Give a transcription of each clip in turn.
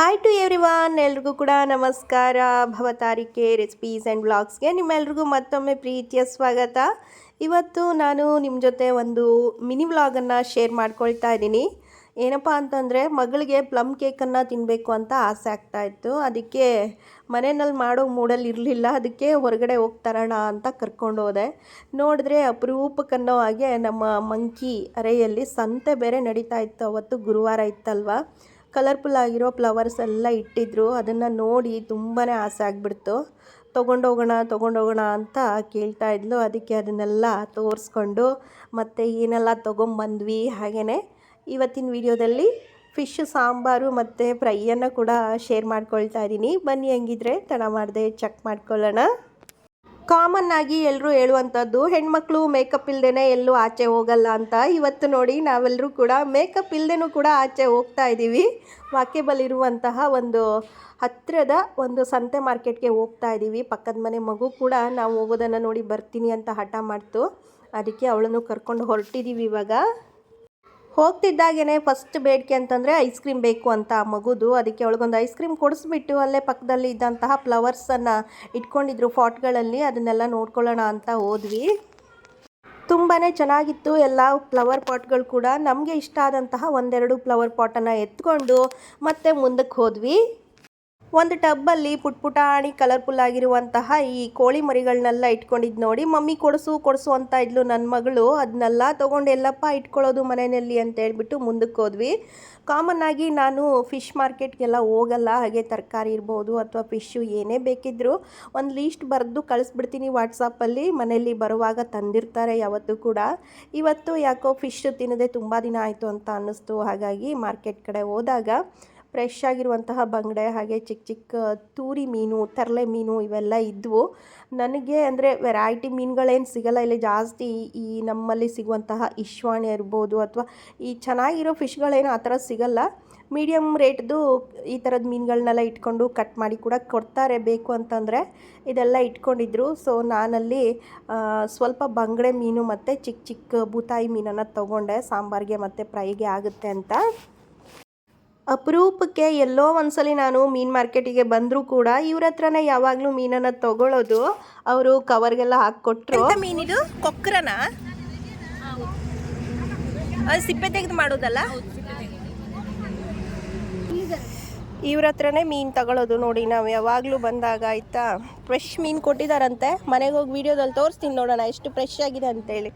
Hi to every von ಎಲ್ರಿಗೂ ಕೂಡ ನಮಸ್ಕಾರ. ಭವತಾರಿಕೆ ರೆಸಿಪೀಸ್ ಆ್ಯಂಡ್ ಬ್ಲಾಗ್ಸ್ಗೆ ನಿಮ್ಮೆಲ್ರಿಗೂ ಮತ್ತೊಮ್ಮೆ ಪ್ರೀತಿಯ ಸ್ವಾಗತ. ಇವತ್ತು ನಾನು ನಿಮ್ಮ ಜೊತೆ ಒಂದು ಮಿನಿ ವ್ಲಾಗನ್ನು ಶೇರ್ ಮಾಡ್ಕೊಳ್ತಾ ಇದ್ದೀನಿ. ಏನಪ್ಪ ಅಂತಂದರೆ, ಮಗಳಿಗೆ ಪ್ಲಮ್ ಕೇಕನ್ನು ತಿನ್ನಬೇಕು ಅಂತ ಆಸೆ ಆಗ್ತಾ ಇತ್ತು. ಅದಕ್ಕೆ ಮನೆಯಲ್ಲಿ ಮಾಡೋ ಮೂಡಲ್ಲಿ ಇರಲಿಲ್ಲ. ಅದಕ್ಕೆ ಹೊರಗಡೆ ಹೋಗ್ತಾರಣ ಅಂತ ಕರ್ಕೊಂಡು ಹೋದೆ. ನೋಡಿದ್ರೆ ಅಪರೂಪಕ್ಕನ್ನೋ ಹಾಗೆ ನಮ್ಮ ಮಂಕಿ ಅರೆಯಲ್ಲಿ ಸಂತೆ ಬೇರೆ ನಡೀತಾ ಇತ್ತು. ಅವತ್ತು ಗುರುವಾರ ಇತ್ತಲ್ವ? ಕಲರ್ಫುಲ್ ಆಗಿರೋ ಫ್ಲವರ್ಸ್ ಎಲ್ಲ ಇಟ್ಟಿದ್ರು. ಅದನ್ನು ನೋಡಿ ತುಂಬಾ ಆಸೆ ಆಗಿಬಿಡ್ತು. ತೊಗೊಂಡೋಗೋಣ ತೊಗೊಂಡೋಗೋಣ ಅಂತ ಕೇಳ್ತಾ ಇದ್ಲು. ಅದಕ್ಕೆ ಅದನ್ನೆಲ್ಲ ತೋರಿಸ್ಕೊಂಡು ಮತ್ತು ಏನೆಲ್ಲ ತೊಗೊಂಬಂದ್ವಿ ಹಾಗೆಯೇ ಇವತ್ತಿನ ವಿಡಿಯೋದಲ್ಲಿ ಫಿಶ್ ಸಾಂಬಾರು ಮತ್ತು ಫ್ರೈಯನ್ನು ಕೂಡ ಶೇರ್ ಮಾಡ್ಕೊಳ್ತಾ ಇದ್ದೀನಿ ಬನ್ನಿ ಹಂಗಿದ್ರೆ ತಡ ಮಾಡದೆ ಚೆಕ್ ಮಾಡ್ಕೊಳ್ಳೋಣ. ಕಾಮನ್ ಆಗಿ ಎಲ್ಲರೂ ಹೇಳುವಂಥದ್ದು, ಹೆಣ್ಮಕ್ಳು ಮೇಕಪ್ ಇಲ್ದೇ ಎಲ್ಲೂ ಆಚೆ ಹೋಗಲ್ಲ ಅಂತ ಇವತ್ತು ನೋಡಿ ನಾವೆಲ್ಲರೂ ಕೂಡ ಮೇಕಪ್ ಇಲ್ಲದೇನೂ ಕೂಡ ಆಚೆ ಹೋಗ್ತಾ ಇದ್ದೀವಿ. ವಾಕೆಬಲ್ ಇರುವಂತಹ ಒಂದು ಹತ್ತಿರದ ಒಂದು ಸಂತೆ ಮಾರ್ಕೆಟ್ಗೆ ಹೋಗ್ತಾ ಇದ್ದೀವಿ. ಪಕ್ಕದ ಮನೆ ಮಗು ಕೂಡ ನಾವು ಹೋಗೋದನ್ನು ನೋಡಿ ಬರ್ತೀನಿ ಅಂತ ಹಠ ಮಾಡ್ತು. ಅದಕ್ಕೆ ಅವಳನ್ನು ಕರ್ಕೊಂಡು ಹೊರಟಿದ್ದೀವಿ ಇವಾಗ. ಹೋಗ್ತಿದ್ದಾಗೇ ಫಸ್ಟ್ ಬೇಡಿಕೆ ಅಂತಂದರೆ ಐಸ್ ಕ್ರೀಮ್ ಬೇಕು ಅಂತ ಆ ಮಗುದು. ಅದಕ್ಕೆ ಅವಳಿಗೊಂದು ಐಸ್ ಕ್ರೀಮ್ ಕೊಡಿಸ್ಬಿಟ್ಟು ಅಲ್ಲೇ ಪಕ್ಕದಲ್ಲಿ ಇದ್ದಂತಹ ಫ್ಲವರ್ಸನ್ನು ಇಟ್ಕೊಂಡಿದ್ರು ಫಾಟ್ಗಳಲ್ಲಿ ಅದನ್ನೆಲ್ಲ ನೋಡ್ಕೊಳ್ಳೋಣ ಅಂತ ಹೋದ್ವಿ. ತುಂಬಾ ಚೆನ್ನಾಗಿತ್ತು ಎಲ್ಲ ಫ್ಲವರ್ ಪಾಟ್ಗಳು ಕೂಡ. ನಮಗೆ ಇಷ್ಟ ಆದಂತಹ ಒಂದೆರಡು ಫ್ಲವರ್ ಪಾಟನ್ನು ಎತ್ಕೊಂಡು ಮತ್ತೆ ಮುಂದಕ್ಕೆ ಹೋದ್ವಿ. ಒಂದು ಟಬ್ಬಲ್ಲಿ ಪುಟ್ ಪುಟಾಣಿ ಕಲರ್ಫುಲ್ ಆಗಿರುವಂತಹ ಈ ಕೋಳಿ ಮರಿಗಳನ್ನೆಲ್ಲ ಇಟ್ಕೊಂಡಿದ್ದು ನೋಡಿ, ಮಮ್ಮಿ ಕೊಡಿಸು ಕೊಡಿಸು ಅಂತ ಇದ್ಲು ನನ್ನ ಮಗಳು. ಅದನ್ನೆಲ್ಲ ತೊಗೊಂಡು, ಎಲ್ಲಪ್ಪ, ಇಟ್ಕೊಳ್ಳೋದು ಮನೆಯಲ್ಲಿ ಅಂತ ಹೇಳ್ಬಿಟ್ಟು ಮುಂದಕ್ಕೆ ಹೋದ್ವಿ. ಕಾಮನ್ ಆಗಿ ನಾನು ಫಿಶ್ ಮಾರ್ಕೆಟ್ಗೆಲ್ಲ ಹೋಗಲ್ಲ, ಹಾಗೆ ತರಕಾರಿ ಇರ್ಬೋದು ಅಥವಾ ಫಿಶ್ಶು ಏನೇ ಬೇಕಿದ್ದರೂ ಒಂದು ಲೀಸ್ಟ್ ಬರೆದು ಕಳಿಸ್ಬಿಡ್ತೀನಿ ವಾಟ್ಸಪ್ಪಲ್ಲಿ ಮನೆಯಲ್ಲಿ ಬರುವಾಗ ತಂದಿರ್ತಾರೆ ಯಾವತ್ತೂ ಕೂಡ. ಇವತ್ತು ಯಾಕೋ ಫಿಶ್ ತಿನ್ನದೆ ತುಂಬ ದಿನ ಆಯಿತು ಅಂತ ಅನ್ನಿಸ್ತು. ಹಾಗಾಗಿ ಮಾರ್ಕೆಟ್ ಕಡೆ ಹೋದಾಗ ಫ್ರೆಶ್ ಆಗಿರುವಂತಹ ಬಂಗಡೆ ಹಾಗೆ ಚಿಕ್ಕ ಚಿಕ್ಕ ತೂರಿ ಮೀನು, ತರಲೆ ಮೀನು ಇವೆಲ್ಲ ಇದ್ವು. ನನಗೆ ಅಂದರೆ ವೆರೈಟಿ ಮೀನುಗಳೇನು ಸಿಗಲ್ಲ. ಇಲ್ಲಿ ಜಾಸ್ತಿ ಈ ನಮ್ಮಲ್ಲಿ ಸಿಗುವಂತಹ ಇಶ್ವಾಣಿ ಇರ್ಬೋದು ಅಥವಾ ಈ ಚೆನ್ನಾಗಿರೋ ಫಿಶ್ಗಳೇನು ಆ ಥರ ಸಿಗಲ್ಲ. ಮೀಡಿಯಮ್ ರೇಟ್ದು ಈ ಥರದ ಮೀನುಗಳನ್ನೆಲ್ಲ ಇಟ್ಕೊಂಡು ಕಟ್ ಮಾಡಿ ಕೂಡ ಕೊಡ್ತಾರೆ. ಬೇಕು ಅಂತಂದರೆ ಇದೆಲ್ಲ ಇಟ್ಕೊಂಡಿದ್ರು. ಸೊ ನಾನಲ್ಲಿ ಸ್ವಲ್ಪ ಬಂಗಡೆ ಮೀನು ಮತ್ತು ಚಿಕ್ಕ ಚಿಕ್ಕ ಬೂತಾಯಿ ಮೀನನ್ನು ತೊಗೊಂಡೆ. ಸಾಂಬಾರಿಗೆ ಮತ್ತು ಫ್ರೈಗೆ ಆಗುತ್ತೆ ಅಂತ. ಅಪರೂಪಕ್ಕೆ ಎಲ್ಲೋ ಒಂದ್ಸಲಿ ನಾನು ಮೀನು ಮಾರ್ಕೆಟಿಗೆ ಬಂದರೂ ಕೂಡ ಇವ್ರ ಹತ್ರನೇ ಯಾವಾಗಲೂ ಮೀನನ್ನು ತಗೊಳ್ಳೋದು ಅವರು ಕವರ್ಗೆಲ್ಲ ಹಾಕ್ಕೊಟ್ರು. ಮೀನಿದು ಕೊಕ್ಕರನ ಅದು ಸಿಪ್ಪೆ ತೆಗೆದು ಮಾಡೋದಲ್ಲ? ಇವ್ರ ಹತ್ರನೇ ಮೀನು ತಗೊಳ್ಳೋದು ನೋಡಿ ನಾವು ಯಾವಾಗಲೂ ಬಂದಾಗ ಆಯಿತಾ? ಫ್ರೆಶ್ ಮೀನು ಕೊಟ್ಟಿದ್ದಾರಂತೆ ಮನೆಗೆ ಹೋಗಿ ವೀಡಿಯೋದಲ್ಲಿ ತೋರಿಸ್ತೀನಿ ನೋಡೋಣ ಎಷ್ಟು ಫ್ರೆಶ್ ಆಗಿದೆ ಅಂತೇಳಿ.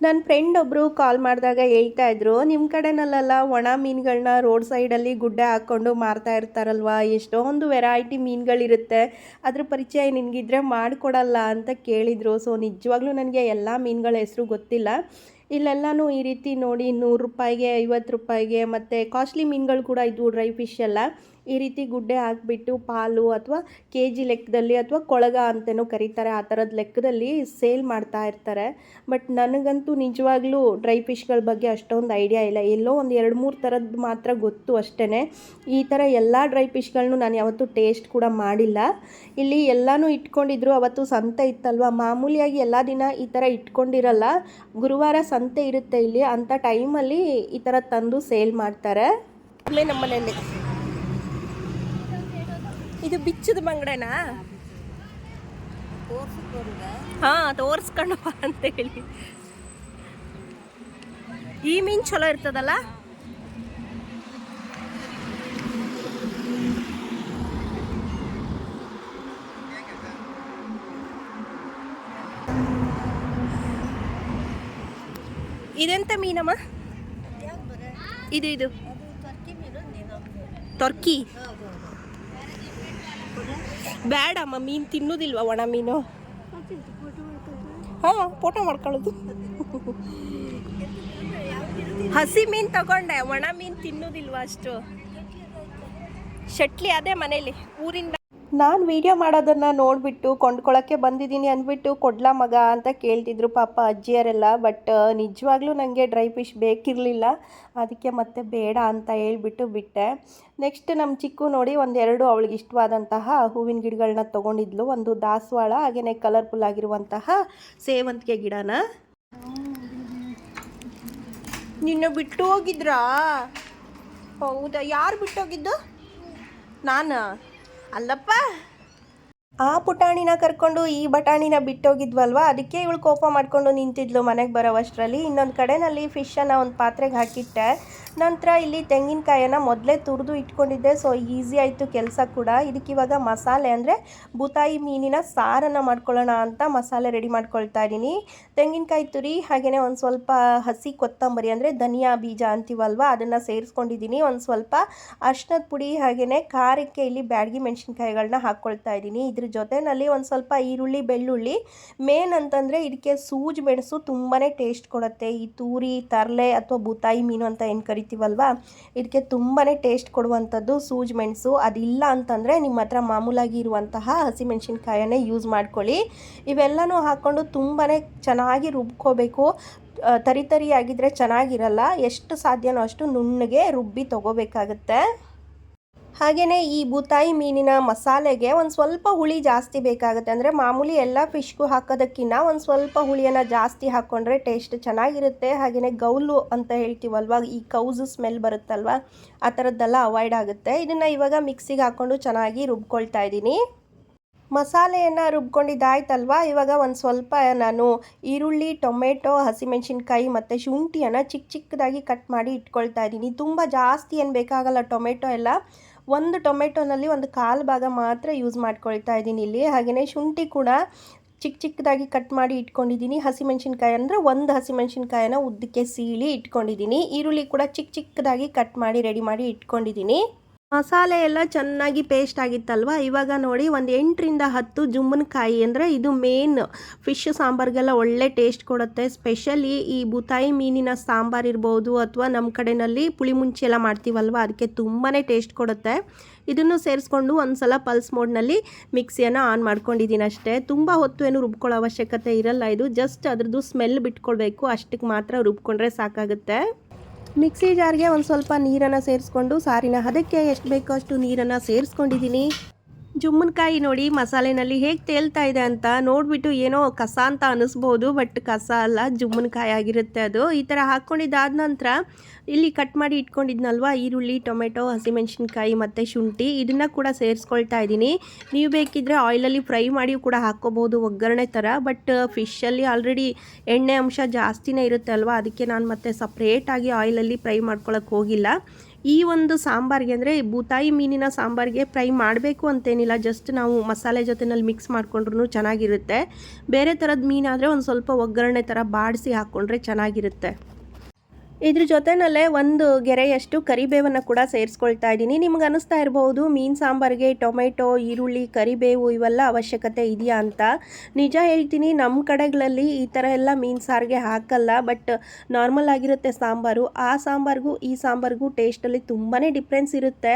ನನ್ನ ಫ್ರೆಂಡ್ ಒಬ್ಬರು ಕಾಲ್ ಮಾಡಿದಾಗ ಹೇಳ್ತಾ ಇದ್ರು ನಿಮ್ಮ ಕಡೆನಲ್ಲೆಲ್ಲ ಒಣ ಮೀನುಗಳನ್ನ ರೋಡ್ ಸೈಡಲ್ಲಿ ಗುಡ್ಡೆ ಹಾಕ್ಕೊಂಡು ಮಾರ್ತಾ ಇರ್ತಾರಲ್ವ? ಎಷ್ಟೊಂದು ವೆರೈಟಿ ಮೀನುಗಳಿರುತ್ತೆ. ಅದ್ರ ಪರಿಚಯ ನಿನಗಿದ್ರೆ ಮಾಡಿಕೊಡಲ್ಲ ಅಂತ ಕೇಳಿದರು. ಸೊ, ನಿಜವಾಗ್ಲೂ ನನಗೆ ಎಲ್ಲ ಮೀನುಗಳ ಹೆಸರು ಗೊತ್ತಿಲ್ಲ. ಇಲ್ಲೆಲ್ಲನೂ ಈ ರೀತಿ ನೋಡಿ ನೂರು ರೂಪಾಯಿಗೆ, ಐವತ್ತು ರೂಪಾಯಿಗೆ ಮತ್ತು ಕಾಸ್ಟ್ಲಿ ಮೀನುಗಳು ಕೂಡ ಇದ್ವು ಡ್ರೈ ಫಿಶ್ ಎಲ್ಲ ಈ ರೀತಿ ಗುಡ್ಡೆ ಹಾಕ್ಬಿಟ್ಟು ಪಾಲು ಅಥವಾ ಕೆ ಜಿ ಲೆಕ್ಕದಲ್ಲಿ ಅಥವಾ ಕೊಳಗ ಅಂತಲೂ ಕರೀತಾರೆ, ಆ ಥರದ ಲೆಕ್ಕದಲ್ಲಿ ಸೇಲ್ ಮಾಡ್ತಾ ಇರ್ತಾರೆ. ಬಟ್ ನನಗಂತೂ ನಿಜವಾಗ್ಲೂ ಡ್ರೈ ಫಿಶ್ಗಳ ಬಗ್ಗೆ ಅಷ್ಟೊಂದು ಐಡಿಯಾ ಇಲ್ಲ. ಎಲ್ಲೋ ಒಂದು ಎರಡು ಮೂರು ಥರದ್ದು ಮಾತ್ರ ಗೊತ್ತು ಅಷ್ಟೇ ಈ ಥರ ಎಲ್ಲ ಡ್ರೈ ಫಿಶ್ಗಳನ್ನು ನಾನು ಯಾವತ್ತೂ ಟೇಸ್ಟ್ ಕೂಡ ಮಾಡಿಲ್ಲ. ಇಲ್ಲಿ ಎಲ್ಲನೂ ಇಟ್ಕೊಂಡಿದ್ರು, ಅವತ್ತು ಸಂತೆ ಇತ್ತಲ್ವ? ಮಾಮೂಲಿಯಾಗಿ ಎಲ್ಲ ದಿನ ಈ ಥರ ಇಟ್ಕೊಂಡಿರಲ್ಲ. ಗುರುವಾರ ಸಂತೆ ಇರುತ್ತೆ ಇಲ್ಲಿ. ಅಂಥ ಟೈಮಲ್ಲಿ ಈ ಥರ ತಂದು ಸೇಲ್ ಮಾಡ್ತಾರೆ. ನಮ್ಮ ಇದು ಬಿಚ್ಚದ ಬಂಗಡೆನಾ? ಹಾ ತೋರಿಸ್ಕೊಂಡು ಬಾ ಅಂತ ಹೇಳಿ. ಈ ಮೀನು ಚಲೋ ಇರ್ತದಲ್ಲ? ಇದೆಂತ ಮೀನಮ್ಮ? ಇದು ಇದು. ತೊರ್ಕಿ ಬೇಡಮ್ಮ, ಮೀನು ತಿನ್ನೋದಿಲ್ವ ಒಣ ಮೀನು? ಹಾಂ ಫೋಟೋ ಮಾಡ್ಕೊಳ್ಳೋದು. ಹಸಿ ಮೀನು ತಗೊಂಡೆ, ಒಣ ಮೀನು ತಿನ್ನೋದಿಲ್ವ ಅಷ್ಟು? ಶಟ್ಲಿ ಅದೇ ಮನೇಲಿ, ಊರಿಂದ ನಾನು ವಿಡಿಯೋ ಮಾಡೋದನ್ನು ನೋಡಿಬಿಟ್ಟು ಕೊಂಡ್ಕೊಳ್ಳೋಕ್ಕೆ ಬಂದಿದ್ದೀನಿ ಅಂದ್ಬಿಟ್ಟು ಕೊಡ್ಲಾ ಮಗ ಅಂತ ಕೇಳ್ತಿದ್ರು ಪಾಪ ಅಜ್ಜಿಯರೆಲ್ಲ ಬಟ್ ನಿಜವಾಗ್ಲೂ ನನಗೆ ಡ್ರೈ ಫಿಶ್ ಬೇಕಿರಲಿಲ್ಲ. ಅದಕ್ಕೆ ಮತ್ತೆ ಬೇಡ ಅಂತ ಹೇಳಿಬಿಟ್ಟು ಬಿಟ್ಟೆ. ನೆಕ್ಸ್ಟ್ ನಮ್ಮ ಚಿಕ್ಕು ನೋಡಿ ಒಂದೆರಡು ಅವಳಿಗೆ ಇಷ್ಟವಾದಂತಹ ಹೂವಿನ ಗಿಡಗಳನ್ನ ತೊಗೊಂಡಿದ್ಲು. ಒಂದು ದಾಸವಾಳ ಹಾಗೆಯೇ ಕಲರ್ಫುಲ್ ಆಗಿರುವಂತಹ ಸೇವಂತಿಗೆ ಗಿಡನ. ನಿನ್ನ ಬಿಟ್ಟು ಹೋಗಿದ್ರಾ ಹೌದಾ? ಯಾರು ಬಿಟ್ಟೋಗಿದ್ದು? ನಾನು? ಅಲ್ಲಪ್ಪ. ಆ ಪುಟಾಣಿನ ಕರ್ಕೊಂಡು ಈ ಬಟಾಣಿನ ಬಿಟ್ಟೋಗಿದ್ವಲ್ವಾ? ಅದಕ್ಕೆ ಇವಳು ಕೋಪ ಮಾಡ್ಕೊಂಡು ನಿಂತಿದ್ಲು ಮನೆಗೆ ಬರೋವಷ್ಟರಲ್ಲಿ. ಇನ್ನೊಂದು ಕಡೆನಲ್ಲಿ ಫಿಶನ್ನು ಒಂದು ಪಾತ್ರೆಗೆ ಹಾಕಿಟ್ಟೆ. ನಂತರ ಇಲ್ಲಿ ತೆಂಗಿನಕಾಯನ್ನು ಮೊದಲೇ ತುರಿದು ಇಟ್ಕೊಂಡಿದ್ದೆ ಸೊ ಈಸಿ ಆಯಿತು ಕೆಲಸ ಕೂಡ. ಇದಕ್ಕೆ ಇವಾಗ ಮಸಾಲೆ ಅಂದರೆ ಬೂತಾಯಿ ಮೀನಿನ ಸಾರನ್ನು ಮಾಡ್ಕೊಳ್ಳೋಣ ಅಂತ ಮಸಾಲೆ ರೆಡಿ ಮಾಡ್ಕೊಳ್ತಾ ಇದ್ದೀನಿ ತೆಂಗಿನಕಾಯಿ ತುರಿ ಹಾಗೆಯೇ ಒಂದು ಸ್ವಲ್ಪ ಹಸಿ ಕೊತ್ತಂಬರಿ ಅಂದರೆ ಧನಿಯಾ ಬೀಜ ಅಂತೀವಲ್ವ, ಅದನ್ನು ಸೇರಿಸ್ಕೊಂಡಿದ್ದೀನಿ ಒಂದು ಸ್ವಲ್ಪ ಅರ್ಶಿನದ ಪುಡಿ ಹಾಗೆಯೇ ಖಾರಕ್ಕೆ ಇಲ್ಲಿ ಬ್ಯಾಡಗಿ ಮೆಣಸಿನ್ಕಾಯಿಗಳನ್ನ ಹಾಕ್ಕೊಳ್ತಾ ಇದ್ದೀನಿ ಇದ್ರ ಜೊತೆಯಲ್ಲಿ ಒಂದು ಸ್ವಲ್ಪ ಈರುಳ್ಳಿ, ಬೆಳ್ಳುಳ್ಳಿ. ಮೇನ್ ಅಂತಂದರೆ ಇದಕ್ಕೆ ಸೂಜಿ ಮೆಣಸು ತುಂಬಾ ಟೇಸ್ಟ್ ಕೊಡುತ್ತೆ. ಈ ತೂರಿ, ತರಲೆ ಅಥವಾ ಬೂತಾಯಿ ಮೀನು ಅಂತ ಏನು ಕರಿತೀವಲ್ವಾ ಇದಕ್ಕೆ ತುಂಬಾ ಟೇಸ್ಟ್ ಕೊಡುವಂಥದ್ದು ಸೂಜ್ ಮೆಣಸು. ಅದಿಲ್ಲ ಅಂತಂದರೆ ನಿಮ್ಮ ಹತ್ರ ಮಾಮೂಲಾಗಿ ಇರುವಂತಹ ಹಸಿಮೆಣ್ಸಿನ್ಕಾಯನ್ನೇ ಯೂಸ್ ಮಾಡ್ಕೊಳ್ಳಿ. ಇವೆಲ್ಲನೂ ಹಾಕ್ಕೊಂಡು ತುಂಬಾ ಚೆನ್ನಾಗಿ ರುಬ್ಕೋಬೇಕು. ತರಿ ತರಿಯಾಗಿದ್ದರೆ ಚೆನ್ನಾಗಿರಲ್ಲ. ಎಷ್ಟು ಸಾಧ್ಯನೋ ಅಷ್ಟು ನುಣ್ಣಗೆ ರುಬ್ಬಿ ತೊಗೋಬೇಕಾಗತ್ತೆ. ಹಾಗೆಯೇ ಈ ಬೂತಾಯಿ ಮೀನಿನ ಮಸಾಲೆಗೆ ಒಂದು ಸ್ವಲ್ಪ ಹುಳಿ ಜಾಸ್ತಿ ಬೇಕಾಗುತ್ತೆ. ಅಂದರೆ ಮಾಮೂಲಿ ಎಲ್ಲ ಫಿಶ್ಗೂ ಹಾಕೋದಕ್ಕಿಂತ ಒಂದು ಸ್ವಲ್ಪ ಹುಳಿಯನ್ನು ಜಾಸ್ತಿ ಹಾಕ್ಕೊಂಡ್ರೆ ಟೇಸ್ಟ್ ಚೆನ್ನಾಗಿರುತ್ತೆ. ಹಾಗೆಯೇ ಗೌಲು ಅಂತ ಹೇಳ್ತೀವಲ್ವ, ಈ ಕೌಸು ಸ್ಮೆಲ್ ಬರುತ್ತಲ್ವ, ಆ ಥರದ್ದೆಲ್ಲ ಅವಾಯ್ಡ್ ಆಗುತ್ತೆ. ಇದನ್ನು ಇವಾಗ ಮಿಕ್ಸಿಗೆ ಹಾಕ್ಕೊಂಡು ಚೆನ್ನಾಗಿ ರುಬ್ಕೊಳ್ತಾ ಇದ್ದೀನಿ. ಮಸಾಲೆಯನ್ನು ರುಬ್ಕೊಂಡಿದ್ದಾಯ್ತಲ್ವ? ಇವಾಗ ಒಂದು ಸ್ವಲ್ಪ ನಾನು ಈರುಳ್ಳಿ, ಟೊಮೆಟೊ, ಹಸಿಮೆಣಸಿನ್ಕಾಯಿ ಮತ್ತು ಶುಂಠಿಯನ್ನು ಚಿಕ್ಕ ಚಿಕ್ಕದಾಗಿ ಕಟ್ ಮಾಡಿ ಇಟ್ಕೊಳ್ತಾ ಇದ್ದೀನಿ. ತುಂಬ ಜಾಸ್ತಿ ಏನು ಬೇಕಾಗಲ್ಲ ಟೊಮೆಟೊ ಎಲ್ಲ. ಒಂದು ಟೊಮೆಟೊನಲ್ಲಿ ಒಂದು ಕಾಲು ಭಾಗ ಮಾತ್ರ ಯೂಸ್ ಮಾಡ್ಕೊಳ್ತಾ ಇದ್ದೀನಿ ಇಲ್ಲಿ. ಹಾಗೆಯೇ ಶುಂಠಿ ಕೂಡ ಚಿಕ್ಕ ಚಿಕ್ಕದಾಗಿ ಕಟ್ ಮಾಡಿ ಇಟ್ಕೊಂಡಿದ್ದೀನಿ. ಹಸಿಮೆಣಸಿನ್ಕಾಯಿ ಅಂದರೆ ಒಂದು ಹಸಿಮೆಣಸಿನ್ಕಾಯನ್ನ ಉದ್ದಕ್ಕೆ ಸೀಳಿ ಇಟ್ಕೊಂಡಿದ್ದೀನಿ. ಈರುಳ್ಳಿ ಕೂಡ ಚಿಕ್ಕ ಚಿಕ್ಕದಾಗಿ ಕಟ್ ಮಾಡಿ ರೆಡಿ ಮಾಡಿ ಇಟ್ಕೊಂಡಿದ್ದೀನಿ. ಮಸಾಲೆ ಎಲ್ಲ ಚೆನ್ನಾಗಿ ಪೇಸ್ಟ್ ಆಗಿತ್ತಲ್ವ? ಇವಾಗ ನೋಡಿ ಒಂದು ಎಂಟರಿಂದ ಹತ್ತು ಜುಮ್ಮನಕಾಯಿ ಅಂದರೆ ಇದು ಮೇನ್ ಫಿಶ್ ಸಾಂಬಾರಿಗೆಲ್ಲ ಒಳ್ಳೆ ಟೇಸ್ಟ್ ಕೊಡುತ್ತೆ. ಸ್ಪೆಷಲಿ ಈ ಬುತಾಯಿ ಮೀನಿನ ಸಾಂಬಾರ್ ಇರ್ಬೋದು ಅಥವಾ ನಮ್ಮ ಕಡೆಯಲ್ಲಿ ಪುಳಿ ಮುಂಚೆ ಎಲ್ಲ ಮಾಡ್ತೀವಲ್ವ? ಅದಕ್ಕೆ ತುಂಬಾ ಟೇಸ್ಟ್ ಕೊಡುತ್ತೆ. ಇದನ್ನು ಸೇರಿಸ್ಕೊಂಡು ಒಂದು ಸಲ ಪಲ್ಸ್ ಮೋಡ್ನಲ್ಲಿ ಮಿಕ್ಸಿಯನ್ನು ಆನ್ ಮಾಡ್ಕೊಂಡಿದ್ದೀನಿ ಅಷ್ಟೇ. ತುಂಬ ಹೊತ್ತು ಏನು ರುಬ್ಕೊಳ್ಳೋ ಅವಶ್ಯಕತೆ ಇರಲ್ಲ ಇದು. ಜಸ್ಟ್ ಅದ್ರದ್ದು ಸ್ಮೆಲ್ ಬಿಟ್ಕೊಳ್ಬೇಕು. ಅಷ್ಟಕ್ಕೆ ಮಾತ್ರ ರುಬ್ಕೊಂಡ್ರೆ ಸಾಕಾಗುತ್ತೆ. ಮಿಕ್ಸಿ ಜಾರ್ಗೆ ಒಂದು ಸ್ವಲ್ಪ ನೀರನ್ನು ಸೇರಿಸ್ಕೊಂಡು ಸಾರಿನ ಹದಕ್ಕೆ ಎಷ್ಟು ಬೇಕೋ ಅಷ್ಟು ನೀರನ್ನು ಸೇರಿಸ್ಕೊಂಡಿದ್ದೀನಿ. ಜುಮ್ಮನಕಾಯಿ ನೋಡಿ ಮಸಾಲೆನಲ್ಲಿ ಹೇಗೆ ತೇಲ್ತಾ ಇದೆ ಅಂತ ನೋಡಿಬಿಟ್ಟು ಏನೋ ಕಸ ಅಂತ ಅನ್ನಿಸ್ಬೋದು ಬಟ್ ಕಸ ಅಲ್ಲ, ಜುಮ್ಮನಕಾಯಿ ಆಗಿರುತ್ತೆ ಅದು. ಈ ಥರ ಹಾಕ್ಕೊಂಡಿದ್ದಾದ ನಂತರ ಇಲ್ಲಿ ಕಟ್ ಮಾಡಿ ಇಟ್ಕೊಂಡಿದ್ನಲ್ವ? ಈರುಳ್ಳಿ, ಟೊಮೆಟೊ, ಹಸಿಮೆಣ್ಸಿನ್ಕಾಯಿ ಮತ್ತು ಶುಂಠಿ ಇದನ್ನು ಕೂಡ ಸೇರಿಸ್ಕೊಳ್ತಾ ಇದ್ದೀನಿ. ನೀವು ಬೇಕಿದ್ದರೆ ಆಯಿಲಲ್ಲಿ ಫ್ರೈ ಮಾಡಿ ಕೂಡ ಹಾಕ್ಕೋಬೋದು ಒಗ್ಗರಣೆ ಥರ, ಬಟ್ ಫಿಶಲ್ಲಿ ಆಲ್ರೆಡಿ ಎಣ್ಣೆ ಅಂಶ ಜಾಸ್ತಿನೇ ಇರುತ್ತೆ ಅಲ್ವಾ? ಅದಕ್ಕೆ ನಾನು ಮತ್ತೆ ಸಪ್ರೇಟಾಗಿ ಆಯಿಲಲ್ಲಿ ಫ್ರೈ ಮಾಡ್ಕೊಳಕ್ಕೆ ಹೋಗಿಲ್ಲ. ಈ ಒಂದು ಸಾಂಬಾರಿಗೆ ಅಂದರೆ ಬೂತಾಯಿ ಮೀನಿನ ಸಾಂಬಾರಿಗೆ ಫ್ರೈ ಮಾಡಬೇಕು ಅಂತೇನಿಲ್ಲ. ಜಸ್ಟ್ ನಾವು ಮಸಾಲೆ ಜೊತೆನಲ್ಲಿ ಮಿಕ್ಸ್ ಮಾಡ್ಕೊಂಡ್ರೂ ಚೆನ್ನಾಗಿರುತ್ತೆ. ಬೇರೆ ಥರದ ಮೀನಾದರೆ ಒಂದು ಸ್ವಲ್ಪ ಒಗ್ಗರಣೆ ಥರ ಬಾಡಿಸಿ ಹಾಕ್ಕೊಂಡ್ರೆ ಚೆನ್ನಾಗಿರುತ್ತೆ. ಇದ್ರ ಜೊತೆನಲ್ಲೇ ಒಂದು ಗೆರೆಯಷ್ಟು ಕರಿಬೇವನ್ನು ಕೂಡ ಸೇರಿಸ್ಕೊಳ್ತಾ ಇದ್ದೀನಿ. ನಿಮ್ಗೆ ಅನಿಸ್ತಾ ಇರಬಹುದು ಮೀನು ಸಾಂಬಾರಿಗೆ ಟೊಮೆಟೊ, ಈರುಳ್ಳಿ, ಕರಿಬೇವು ಇವೆಲ್ಲ ಅವಶ್ಯಕತೆ ಇದೆಯಾ ಅಂತ. ನಿಜ ಹೇಳ್ತೀನಿ ನಮ್ಮ ಕಡೆಗಳಲ್ಲಿ ಈ ಥರ ಎಲ್ಲ ಮೀನು ಸಾರಿಗೆ ಹಾಕಲ್ಲ, ಬಟ್ ನಾರ್ಮಲ್ ಆಗಿರುತ್ತೆ ಸಾಂಬಾರು. ಆ ಸಾಂಬಾರಿಗೂ ಈ ಸಾಂಬಾರಿಗೂ ಟೇಸ್ಟಲ್ಲಿ ತುಂಬಾ ಡಿಫ್ರೆನ್ಸ್ ಇರುತ್ತೆ.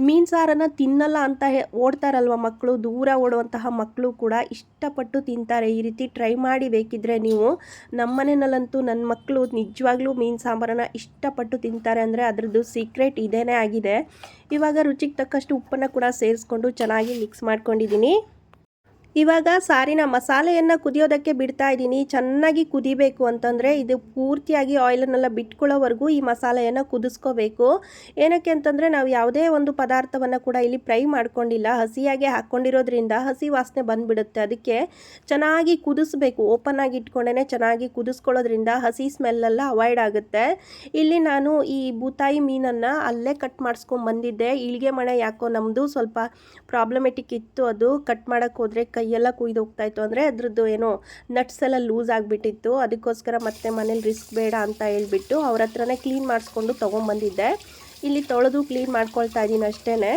ಮೀನು ಸಾರನ್ನು ತಿನ್ನಲ್ಲ ಅಂತ ಹೇ, ಓಡ್ತಾರಲ್ವ ಮಕ್ಕಳು ದೂರ ಓಡುವಂತಹ ಮಕ್ಕಳು ಕೂಡ ಇಷ್ಟಪಟ್ಟು ತಿಂತಾರೆ. ಈ ರೀತಿ ಟ್ರೈ ಮಾಡಿ ಬೇಕಿದ್ರೆ ನೀವು. ನಮ್ಮನೆಯಲ್ಲಂತೂ ನನ್ನ ಮಕ್ಕಳು ನಿಜವಾಗ್ಲೂ ಮೀನು ಸಾಂಬಾರನ್ನು ಇಷ್ಟಪಟ್ಟು ತಿಂತಾರೆ ಅಂದರೆ ಅದರದ್ದು ಸೀಕ್ರೆಟ್ ಇದೇ ಆಗಿದೆ. ಇವಾಗ ರುಚಿಗೆ ತಕ್ಕಷ್ಟು ಉಪ್ಪನ್ನು ಕೂಡ ಸೇರಿಸ್ಕೊಂಡು ಚೆನ್ನಾಗಿ ಮಿಕ್ಸ್ ಮಾಡ್ಕೊಂಡಿದ್ದೀನಿ ಇವಾಗ ಸಾರಿನ ಮಸಾಲೆಯನ್ನು ಕುದಿಯೋದಕ್ಕೆ ಬಿಡ್ತಾ ಇದ್ದೀನಿ. ಚೆನ್ನಾಗಿ ಕುದಿಬೇಕು ಅಂತಂದರೆ ಇದು ಪೂರ್ತಿಯಾಗಿ ಆಯಿಲನ್ನೆಲ್ಲ ಬಿಟ್ಕೊಳ್ಳೋವರೆಗೂ ಈ ಮಸಾಲೆಯನ್ನು ಕುದಿಸ್ಕೋಬೇಕು. ಏನಕ್ಕೆ ಅಂತಂದರೆ ನಾವು ಯಾವುದೇ ಒಂದು ಪದಾರ್ಥವನ್ನು ಕೂಡ ಇಲ್ಲಿ ಫ್ರೈ ಮಾಡ್ಕೊಂಡಿಲ್ಲ. ಹಸಿಯಾಗಿ ಹಾಕ್ಕೊಂಡಿರೋದ್ರಿಂದ ಹಸಿ ವಾಸನೆ ಬಂದುಬಿಡುತ್ತೆ. ಅದಕ್ಕೆ ಚೆನ್ನಾಗಿ ಕುದಿಸ್ಬೇಕು. ಓಪನ್ ಆಗಿ ಇಟ್ಕೊಂಡೇ ಚೆನ್ನಾಗಿ ಕುದಿಸ್ಕೊಳ್ಳೋದ್ರಿಂದ ಹಸಿ ಸ್ಮೆಲ್ಲೆಲ್ಲ ಅವಾಯ್ಡ್ ಆಗುತ್ತೆ. ಇಲ್ಲಿ ನಾನು ಈ ಬೂತಾಯಿ ಮೀನನ್ನು ಅಲ್ಲೇ ಕಟ್ ಮಾಡಿಸ್ಕೊಂಡು ಬಂದಿದ್ದೆ ಇಳಿಗೆ ಮಣೆ ಯಾಕೋ ನಮ್ಮದು ಸ್ವಲ್ಪ ಪ್ರಾಬ್ಲಮೆಟಿಕ್ ಇತ್ತು. ಅದು ಕಟ್ ಮಾಡೋಕ್ಕೆ ಹೋದರೆ ಕೈಯೆಲ್ಲ ಕುಯ್ದು ಹೋಗ್ತಾ ಇತ್ತು ಅಂದರೆ ಅದ್ರದ್ದು ಏನೋ ನಟ್ಸ್ ಎಲ್ಲ ಲೂಸ್ ಆಗಿಬಿಟ್ಟಿತ್ತು. ಅದಕ್ಕೋಸ್ಕರ ಮತ್ತೆ ಮನೇಲಿ ರಿಸ್ಕ್ ಬೇಡ ಅಂತ ಹೇಳ್ಬಿಟ್ಟು ಅವ್ರ ಹತ್ರನೇ ಕ್ಲೀನ್ ಮಾಡಿಸ್ಕೊಂಡು ತೊಗೊಂಬಂದಿದ್ದೆ. ಇಲ್ಲಿ ತೊಳೆದು ಕ್ಲೀನ್ ಮಾಡ್ಕೊಳ್ತಾ ಇದ್ದೀನಿ ಅಷ್ಟೇ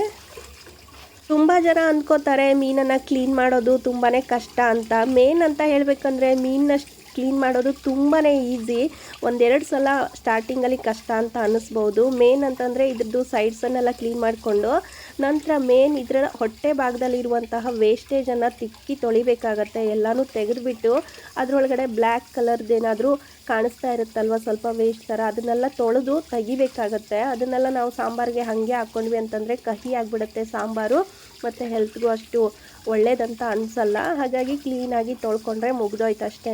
ತುಂಬ ಜನ ಅಂದ್ಕೋತಾರೆ, ಮೀನನ್ನು ಕ್ಲೀನ್ ಮಾಡೋದು ತುಂಬಾ ಕಷ್ಟ ಅಂತ. ಮೇನ್ ಅಂತ ಹೇಳಬೇಕಂದ್ರೆ ಮೀನನ್ನ ಕ್ಲೀನ್ ಮಾಡೋದು ತುಂಬಾ ಈಸಿ ಒಂದೆರಡು ಸಲ ಸ್ಟಾರ್ಟಿಂಗಲ್ಲಿ ಕಷ್ಟ ಅಂತ ಅನ್ನಿಸ್ಬೋದು. ಮೇನ್ ಅಂತಂದರೆ ಇದ್ರದ್ದು ಸೈಡ್ಸನ್ನೆಲ್ಲ ಕ್ಲೀನ್ ಮಾಡಿಕೊಂಡು ನಂತರ ಮೇನ್ ಇದರ ಹೊಟ್ಟೆ ಭಾಗದಲ್ಲಿರುವಂತಹ ವೇಸ್ಟೇಜನ್ನು ತಿಕ್ಕಿ ತೊಳಿಬೇಕಾಗತ್ತೆ. ಎಲ್ಲನೂ ತೆಗೆದುಬಿಟ್ಟು ಅದರೊಳಗಡೆ ಬ್ಲ್ಯಾಕ್ ಕಲರ್ದೇನಾದರೂ ಕಾಣಿಸ್ತಾ ಇರುತ್ತಲ್ವ ಸ್ವಲ್ಪ ವೇಸ್ಟ್ ಥರ ಅದನ್ನೆಲ್ಲ ತೊಳೆದು ತೆಗಿಬೇಕಾಗತ್ತೆ. ಅದನ್ನೆಲ್ಲ ನಾವು ಸಾಂಬಾರಿಗೆ ಹಾಗೆ ಹಾಕ್ಕೊಂಡ್ವಿ ಅಂತಂದರೆ ಕಹಿ ಆಗಿಬಿಡುತ್ತೆ ಸಾಂಬಾರು. ಮತ್ತು ಹೆಲ್ತ್ಗೂ ಅಷ್ಟು ಒಳ್ಳೇದಂತ ಅನಿಸಲ್ಲ. ಹಾಗಾಗಿ ಕ್ಲೀನಾಗಿ ತೊಳ್ಕೊಂಡ್ರೆ ಮುಗ್ದೋಯ್ತು ಅಷ್ಟೇ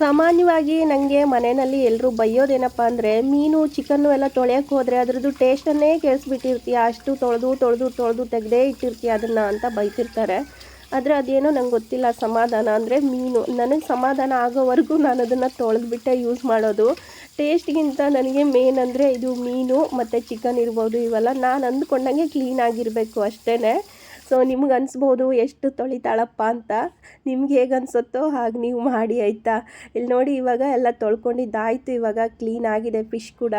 ಸಾಮಾನ್ಯವಾಗಿ ನನಗೆ ಮನೆಯಲ್ಲಿ ಎಲ್ಲರೂ ಬೈಯೋದೇನಪ್ಪ ಅಂದರೆ, ಮೀನು ಚಿಕನ್ನು ಎಲ್ಲ ತೊಳೆಯೋಕ್ಕೆ ಹೋದರೆ ಅದರದ್ದು ಟೇಸ್ಟನ್ನೇ ಕೇಳಿಸ್ಬಿಟ್ಟಿರ್ತೀಯ ಅಷ್ಟು ತೊಳೆದು ತೊಳೆದು ತೊಳೆದು ತೆಗೆದೇ ಇಟ್ಟಿರ್ತೀಯ ಅದನ್ನು ಅಂತ ಬೈತಿರ್ತಾರೆ. ಆದರೆ ಅದೇನೋ ನಂಗೆ ಗೊತ್ತಿಲ್ಲ ಸಮಾಧಾನ ಅಂದರೆ ಮೀನು. ನನಗೆ ಸಮಾಧಾನ ಆಗೋವರೆಗೂ ನಾನು ಅದನ್ನು ತೊಳೆದ್ಬಿಟ್ಟೆ ಯೂಸ್ ಮಾಡೋದು. ಟೇಸ್ಟ್ಗಿಂತ ನನಗೆ ಮೇನ್ ಅಂದರೆ ಇದು ಮೀನು ಮತ್ತು ಚಿಕನ್ ಇರ್ಬೋದು ಇವೆಲ್ಲ ನಾನು ಅಂದ್ಕೊಂಡಂಗೆ ಕ್ಲೀನಾಗಿರಬೇಕು ಅಷ್ಟೇ ಸೊ ನಿಮ್ಗೆ ಅನಿಸ್ಬೋದು ಎಷ್ಟು ತೊಳಿತಾಳಪ್ಪ ಅಂತ ನಿಮ್ಗೆ ಹೇಗೆ ಅನಿಸುತ್ತೋ ಹಾಗೆ ನೀವು ಮಾಡಿ ಆಯಿತಾ? ಇಲ್ಲಿ ನೋಡಿ ಇವಾಗ ಎಲ್ಲ ತೊಳ್ಕೊಂಡಿದ್ದಾಯಿತು ಇವಾಗ ಕ್ಲೀನ್ ಆಗಿದೆ ಫಿಶ್ ಕೂಡ.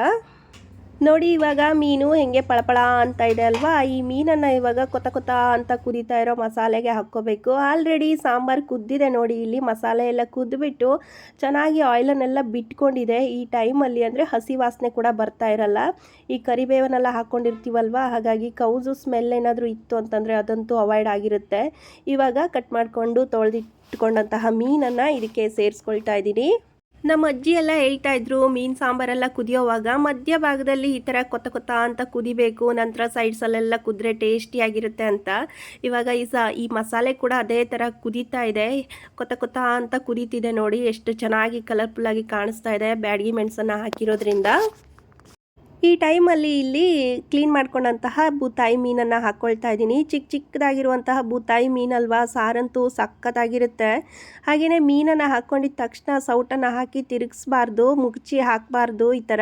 ನೋಡಿ, ಇವಾಗ ಮೀನು ಹೆಂಗೆ ಪಳಪಳ ಅಂತ ಇದೆ ಅಲ್ವಾ? ಈ ಮೀನನ್ನು ಇವಾಗ ಕೊತ ಕೊತ ಅಂತ ಕುದೀತಾ ಇರೋ ಮಸಾಲೆಗೆ ಹಾಕ್ಕೋಬೇಕು. ಆಲ್ರೆಡಿ ಸಾಂಬಾರು ಕುದ್ದಿದೆ ನೋಡಿ, ಇಲ್ಲಿ ಮಸಾಲೆ ಎಲ್ಲ ಕುದ್ದುಬಿಟ್ಟು ಚೆನ್ನಾಗಿ ಆಯಿಲನ್ನೆಲ್ಲ ಬಿಟ್ಕೊಂಡಿದೆ. ಈ ಟೈಮಲ್ಲಿ ಅಂದರೆ ಹಸಿ ವಾಸನೆ ಕೂಡ ಬರ್ತಾ ಇರಲ್ಲ. ಈ ಕರಿಬೇವನ್ನೆಲ್ಲ ಹಾಕ್ಕೊಂಡಿರ್ತೀವಲ್ವ? ಹಾಗಾಗಿ ಕೌಸು ಸ್ಮೆಲ್ ಏನಾದರೂ ಇತ್ತು ಅಂತಂದರೆ ಅದಂತೂ ಅವಾಯ್ಡ್ ಆಗಿರುತ್ತೆ. ಇವಾಗ ಕಟ್ ಮಾಡಿಕೊಂಡು ತೊಳೆದಿಟ್ಕೊಂಡಂತಹ ಮೀನನ್ನು ಇದಕ್ಕೆ ಸೇರಿಸ್ಕೊಳ್ತಾ ಇದ್ದೀನಿ. ನಮ್ಮ ಅಜ್ಜಿ ಎಲ್ಲ ಹೇಳ್ತಾ ಇದ್ರು, ಮೀನು ಸಾಂಬಾರೆಲ್ಲ ಕುದಿಯೋವಾಗ ಮಧ್ಯ ಭಾಗದಲ್ಲಿ ಈ ಥರ ಕೊತ್ತ ಕೊತ್ತ ಅಂತ ಕುದಿಬೇಕು, ನಂತರ ಸೈಡ್ಸಲ್ಲೆಲ್ಲ ಕುದ್ರೆ ಟೇಸ್ಟಿಯಾಗಿರುತ್ತೆ ಅಂತ. ಇವಾಗ ಈ ಸ, ಈ ಮಸಾಲೆ ಕೂಡ ಅದೇ ಥರ ಕುದೀತಾ ಇದೆ. ಕೊತ್ತ ಕೊತ್ತ ಅಂತ ಕುದೀತಿದೆ ನೋಡಿ, ಎಷ್ಟು ಚೆನ್ನಾಗಿ ಕಲರ್ಫುಲ್ಲಾಗಿ ಕಾಣಿಸ್ತಾ ಇದೆ ಬ್ಯಾಡಗಿ ಮೆಣಸನ್ನು ಹಾಕಿರೋದ್ರಿಂದ. ಈ ಟೈಮಲ್ಲಿ ಇಲ್ಲಿ ಕ್ಲೀನ್ ಮಾಡ್ಕೊಂಡಂತಹ ಬೂತಾಯಿ ಮೀನನ್ನು ಹಾಕ್ಕೊಳ್ತಾ ಇದ್ದೀನಿ. ಚಿಕ್ಕ ಚಿಕ್ಕದಾಗಿರುವಂತಹ ಬೂತಾಯಿ ಮೀನಲ್ವಾ? ಸಾರಂತೂ ಸಖತ್ತಾಗಿರುತ್ತೆ ಹಾಗೆಯೇ ಮೀನನ್ನು ಹಾಕ್ಕೊಂಡಿದ್ದ ತಕ್ಷಣ ಸೌಟನ್ನು ಹಾಕಿ ತಿರುಗಿಸ್ಬಾರ್ದು, ಮುಗ್ಚಿ ಹಾಕಬಾರ್ದು ಈ ಥರ.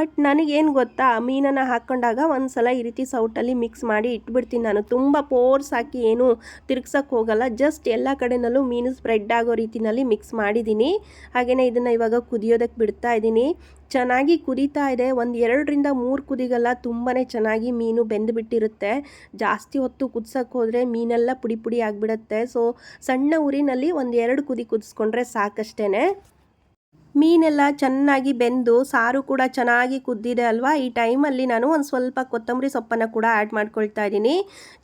ಬಟ್ ನನಗೇನು ಗೊತ್ತಾ, ಮೀನನ್ನು ಹಾಕ್ಕೊಂಡಾಗ ಒಂದು ಸಲ ಈ ರೀತಿ ಸೌಟಲ್ಲಿ ಮಿಕ್ಸ್ ಮಾಡಿ ಇಟ್ಬಿಡ್ತೀನಿ ನಾನು. ತುಂಬ ಪೋರ್ಸ್ ಹಾಕಿ ಏನು ತಿರುಗ್ಸೋಕ್ಕೆ ಹೋಗಲ್ಲ. ಜಸ್ಟ್ ಎಲ್ಲ ಕಡೆಯಲ್ಲೂ ಮೀನು ಸ್ಪ್ರೆಡ್ ಆಗೋ ರೀತಿಯಲ್ಲಿ ಮಿಕ್ಸ್ ಮಾಡಿದ್ದೀನಿ. ಹಾಗೆಯೇ ಇದನ್ನು ಇವಾಗ ಕುದಿಯೋದಕ್ಕೆ ಬಿಡ್ತಾ ಇದ್ದೀನಿ. ಚೆನ್ನಾಗಿ ಕುದೀತಾ ಇದೆ. ಒಂದು ಎರಡರಿಂದ ಮೂರು ಕುದಿಗೆಲ್ಲ ತುಂಬಾ ಚೆನ್ನಾಗಿ ಮೀನು ಬೆಂದುಬಿಟ್ಟಿರುತ್ತೆ. ಜಾಸ್ತಿ ಹೊತ್ತು ಕುದಿಸೋಕೆ ಹೋದರೆ ಮೀನೆಲ್ಲ ಪುಡಿ ಪುಡಿ ಆಗಿಬಿಡುತ್ತೆ. ಸೊ ಸಣ್ಣ ಉರಿನಲ್ಲಿ ಒಂದು ಎರಡು ಕುದಿ ಕುದಿಸ್ಕೊಂಡ್ರೆ ಸಾಕಷ್ಟೇ ಮೀನೆಲ್ಲ ಚೆನ್ನಾಗಿ ಬೆಂದು ಸಾರು ಕೂಡ ಚೆನ್ನಾಗಿ ಕುದ್ದಿದೆ ಅಲ್ವಾ? ಈ ಟೈಮಲ್ಲಿ ನಾನು ಒಂದು ಸ್ವಲ್ಪ ಕೊತ್ತಂಬರಿ ಸೊಪ್ಪನ್ನು ಕೂಡ ಆ್ಯಡ್ ಮಾಡ್ಕೊಳ್ತಾ ಇದ್ದೀನಿ.